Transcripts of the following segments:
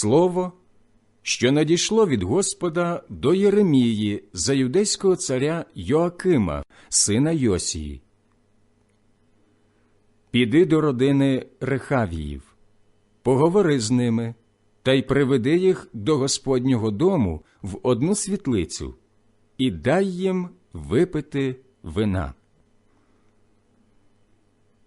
Слово, що надійшло від Господа до Єремії за юдейського царя Йоакима, сина Йосії. Піди до родини Рехавіїв, поговори з ними та й приведи їх до Господнього дому в одну світлицю, і дай їм випити вина.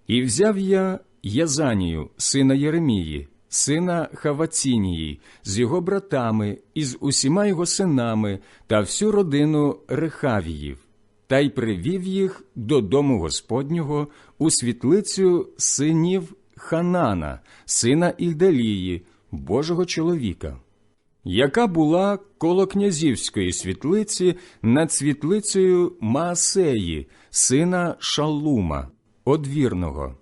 І взяв я Язанію, сина Єремії, сина Хавацінії, з його братами і з усіма його синами та всю родину Рехавіїв, та й привів їх до дому Господнього у світлицю синів Ханана, сина Ігдалії, Божого чоловіка, яка була коло князівської світлиці над світлицею Маасеї, сина Шалума, одвірного.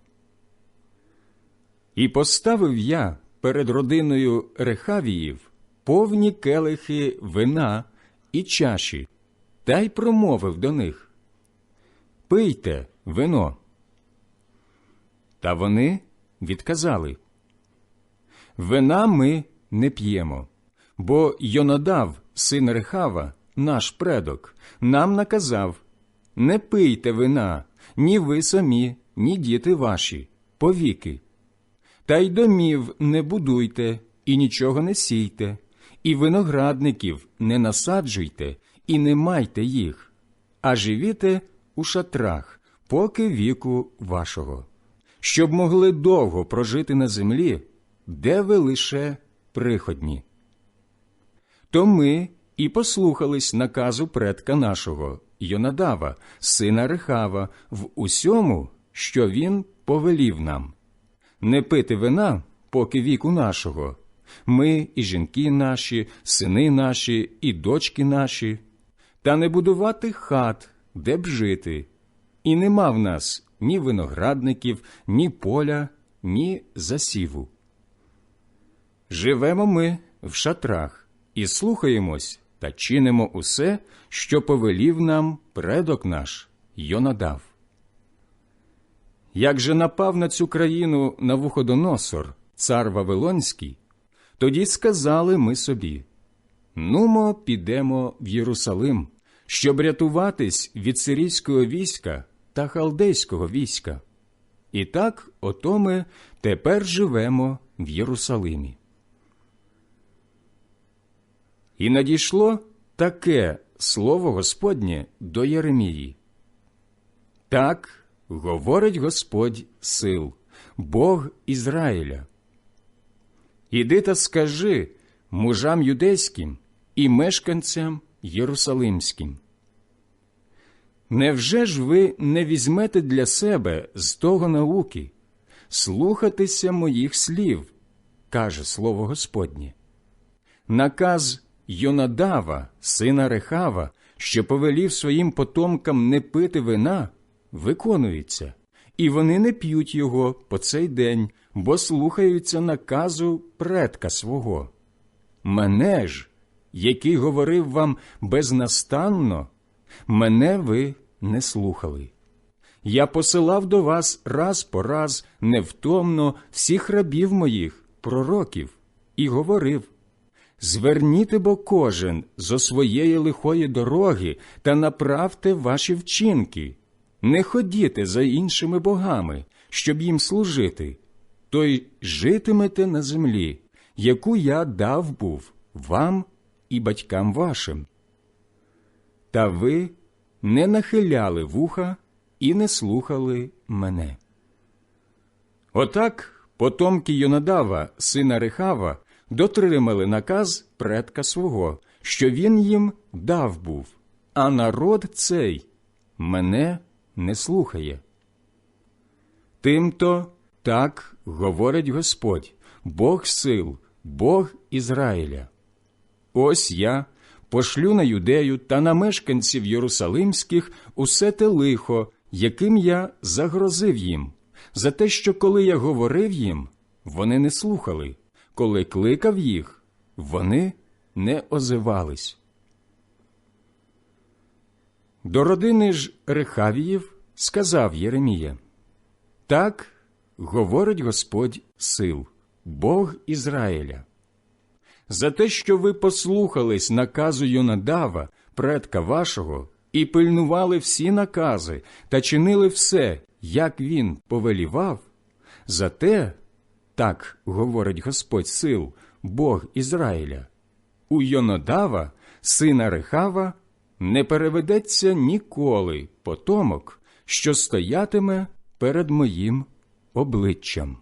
І поставив я перед родиною Рехавіїв повні келихи вина і чаші, та й промовив до них Пийте вино. Та вони відказали Вина ми не п'ємо, бо Йонадав, син Рехава, наш предок, нам наказав Не пийте вина, ні ви самі, ні діти ваші, повіки. Та й домів не будуйте, і нічого не сійте, і виноградників не насаджуйте, і не майте їх, а живіте у шатрах, поки віку вашого, щоб могли довго прожити на землі, де ви лише приходні. То ми і послухались наказу предка нашого, Йонадава, сина Рехава, в усьому, що він повелів нам не пити вина, поки віку нашого, ми і жінки наші, сини наші, і дочки наші, та не будувати хат, де б жити, і нема в нас ні виноградників, ні поля, ні засіву. Живемо ми в шатрах і слухаємось та чинимо усе, що повелів нам предок наш Йонадав. Як же напав на цю країну Навуходоносор, цар Вавилонський, тоді сказали ми собі Нумо, підемо в Єрусалим, щоб рятуватись від сирійського війська та халдейського війська. І так ото ми тепер живемо в Єрусалимі. І надійшло таке слово Господнє до Єремії. Так говорить Господь сил, Бог Ізраїля. Іди та скажи мужам юдейським і мешканцям Єрусалимським. Невже ж ви не візьмете для себе з того науки, слухатися моїх слів, каже слово Господнє? Наказ Йонадава, сина Рехава, що повелів своїм потомкам не пити вина виконується, і вони не п'ють його по цей день, бо слухаються наказу предка свого. Мене ж, який говорив вам безнастанно, мене ви не слухали. Я посилав до вас раз по раз невтомно всіх рабів моїх, пророків, і говорив Зверніте бо кожен зо своєї лихої дороги та направте ваші вчинки, не ходіте за іншими богами, щоб їм служити, то й житимете на землі, яку я дав був вам і батькам вашим. Та ви не нахиляли вуха і не слухали мене. Отак потомки Йонадава, сина Рехава, дотримали наказ предка свого, що він їм дав був, а народ цей мене не слухає. Тимто так говорить Господь, Бог сил, Бог Ізраїля. Ось я пошлю на юдею та на мешканців Єрусалимських усе те лихо, яким я загрозив їм, за те, що коли я говорив їм, вони не слухали, коли кликав їх, вони не озивались. До родини ж Рехавіїв сказав Єремія Так говорить Господь сил, Бог Ізраїля. за те, що ви послухались наказу Йонадава, предка вашого, і пильнували всі накази та чинили все, як він повелівав, за те, так говорить Господь сил, Бог Ізраїля, у Йонадава, сина Рехава, не переведеться ніколи потомок, що стоятиме перед моїм обличчям.